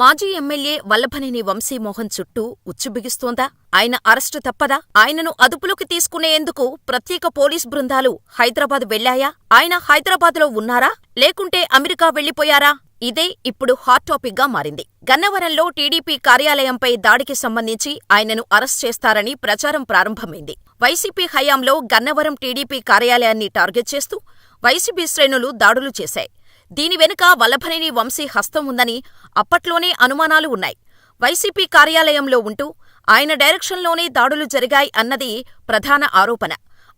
మాజీ ఎమ్మెల్యే వల్లభనేని వంశీమోహన్ చుట్టూ ఉచ్చుబిగిస్తోందా? ఆయన అరెస్టు తప్పదా? ఆయనను అదుపులోకి తీసుకునేందుకు ప్రత్యేక పోలీస్ బృందాలు హైదరాబాద్ వెళ్ళాయా ఆయన హైదరాబాద్లో ఉన్నారా? లేకుంటే అమెరికా వెళ్ళిపోయారా ఇదే ఇప్పుడు హాట్ టాపిక్గా మారింది. గన్నవరంలో టీడీపీ కార్యాలయంపై దాడికి సంబంధించి ఆయనను అరెస్ట్ చేస్తారని ప్రచారం ప్రారంభమైంది. వైసీపీ హయాంలో గన్నవరం టీడీపీ కార్యాలయాన్ని టార్గెట్ చేస్తూ వైసీపీ శ్రేణులు దాడులు చేశాయి. దీని వెనుక వల్లభనేని వంశీ హస్తం ఉందని అప్పట్లోనే అనుమానాలు ఉన్నాయి. వైసీపీ కార్యాలయంలో ఉంటూ ఆయన డైరెక్షన్లోనే దాడులు జరిగాయి అన్నది ప్రధాన ఆరోపణ.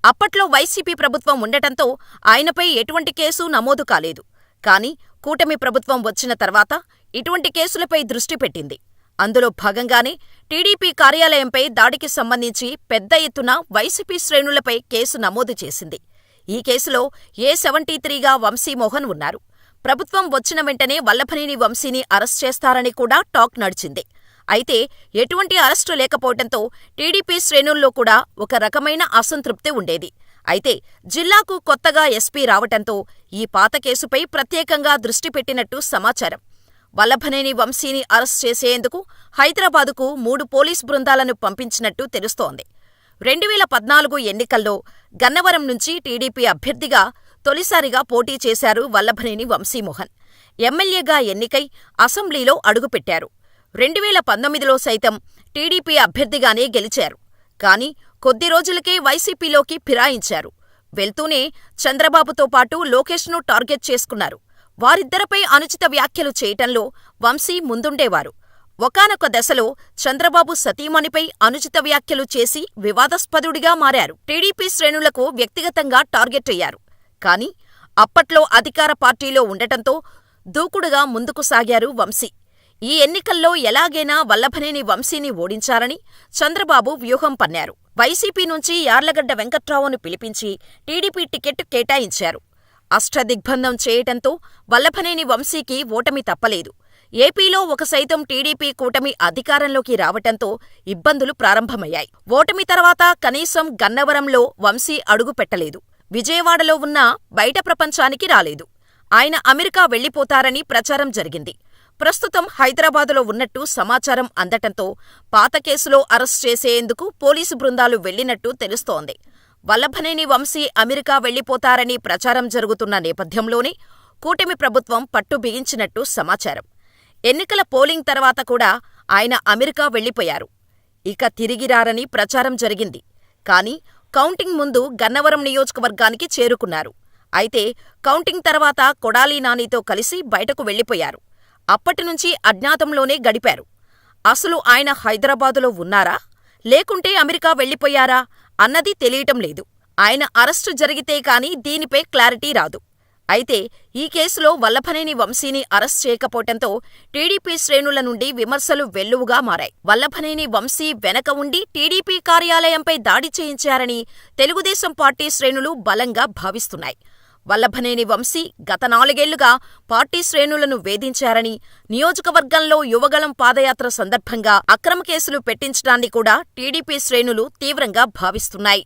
అప్పట్లో వైసీపీ ప్రభుత్వం ఉండటంతో ఆయనపై ఎటువంటి కేసు నమోదు కాలేదు. కానీ కూటమి ప్రభుత్వం వచ్చిన తర్వాత ఇటువంటి కేసులపై దృష్టి పెట్టింది. అందులో భాగంగానే టీడీపీ కార్యాలయంపై దాడికి సంబంధించి పెద్ద ఎత్తున వైసీపీ శ్రేణులపై కేసు నమోదు చేసింది. ఈ కేసులో ఏ సెవెంటీ త్రీగా వంశీమోహన్ ఉన్నారు. ప్రభుత్వం వచ్చిన వెంటనే వల్లభనేని వంశీని అరెస్ట్ చేస్తారని కూడా టాక్ నడిచింది. అయితే ఎటువంటి అరెస్టు లేకపోవటంతో టీడీపీ శ్రేణుల్లో కూడా ఒక రకమైన అసంతృప్తి ఉండేది. అయితే జిల్లాకు కొత్తగా ఎస్పీ రావటంతో ఈ పాత కేసుపై ప్రత్యేకంగా దృష్టి పెట్టినట్టు సమాచారం. వల్లభనేని వంశీని అరెస్ట్ చేసేందుకు హైదరాబాదుకు మూడు పోలీస్ బృందాలను పంపించినట్టు తెలుస్తోంది. రెండువేల పద్నాలుగు ఎన్నికల్లో గన్నవరం నుంచి టీడీపీ అభ్యర్థిగా తొలిసారిగా పోటీ చేశారు వల్లభనేని వంశీమోహన్. ఎమ్మెల్యేగా ఎన్నికై అసెంబ్లీలో అడుగుపెట్టారు. రెండువేల పంతొమ్మిదిలో సైతం టీడీపీ అభ్యర్థిగానే గెలిచారు. కానీ కొద్ది రోజులకే వైసీపీలోకి ఫిరాయించారు. వెళ్తూనే చంద్రబాబుతో పాటు లోకేష్ను టార్గెట్ చేసుకున్నారు. వారిద్దరిపై అనుచిత వ్యాఖ్యలు చేయటంలో వంశీ ముందుండేవారు. ఒకానొక దశలో చంద్రబాబు సతీమణిపై అనుచిత వ్యాఖ్యలు చేసి వివాదాస్పదుడిగా మారారు. టీడీపీ శ్రేణులకు వ్యక్తిగతంగా టార్గెట్ అయ్యారు. కానీ అప్పట్లో అధికార పార్టీలో ఉండటంతో దూకుడుగా ముందుకు సాగారు వంశీ. ఈ ఎన్నికల్లో ఎలాగైనా వల్లభనేని వంశీని ఓడించాలని చంద్రబాబు వ్యూహం పన్నారు. వైసీపీ నుంచి యార్లగడ్డ వెంకట్రావును పిలిపించి టీడీపీ టికెట్ కేటాయించారు. అష్టదిగ్బంధం చేయటంతో వల్లభనేని వంశీకి ఓటమి తప్పలేదు. ఏపీలో ఒక సైతం టీడీపీ కూటమి అధికారంలోకి రావటంతో ఇబ్బందులు ప్రారంభమయ్యాయి. ఓటమి తర్వాత కనీసం గన్నవరంలో వంశీ అడుగుపెట్టలేదు. విజయవాడలో ఉన్న బయట ప్రపంచానికి రాలేదు. ఆయన అమెరికా వెళ్ళిపోతారని ప్రచారం జరిగింది. ప్రస్తుతం హైదరాబాదులో ఉన్నట్టు సమాచారం అందటంతో పాత కేసులో అరెస్ట్ చేసేందుకు పోలీసు బృందాలు వెళ్ళినట్టు తెలుస్తోంది. వల్లభనేని వంశీ అమెరికా వెళ్ళిపోతారని ప్రచారం జరుగుతున్న నేపథ్యంలోనే కూటమి ప్రభుత్వం పట్టు బిగించినట్టు సమాచారం. ఎన్నికల పోలింగ్ తర్వాత కూడా ఆయన అమెరికా వెళ్ళిపోయారు ఇక తిరిగిరారని ప్రచారం జరిగింది. కానీ కౌంటింగ్ ముందు గన్నవరం నియోజకవర్గానికి చేరుకున్నారు. అయితే కౌంటింగ్ తర్వాత కొడాలి నానితో కలిసి బయటకు వెళ్ళిపోయారు అప్పటినుంచి అజ్ఞాతంలోనే గడిపారు. అసలు ఆయన హైదరాబాదులో ఉన్నారా? లేకుంటే అమెరికా వెళ్ళిపోయారా అన్నది తెలియటం లేదు. ఆయన అరెస్టు జరిగితే కాని దీనిపై క్లారిటీ రాదు. అయితే ఈ కేసులో వల్లభనేని వంశీని అరెస్ట్ చేయకపోవటంతో టీడీపీ శ్రేణుల నుండి విమర్శలు వెల్లువుగా మారాయి. వల్లభనేని వంశీ వెనక ఉండి టీడీపీ కార్యాలయంపై దాడి చేయించారని తెలుగుదేశం పార్టీ శ్రేణులు బలంగా భావిస్తున్నాయి. వల్లభనేని వంశీ గత నాలుగేళ్ళుగా పార్టీ శ్రేణులను వేధించారని నియోజకవర్గంలో యువగళం పాదయాత్ర సందర్భంగా అక్రమ కేసులు పెట్టించడాన్ని కూడా టీడీపీ శ్రేణులు తీవ్రంగా భావిస్తున్నాయి.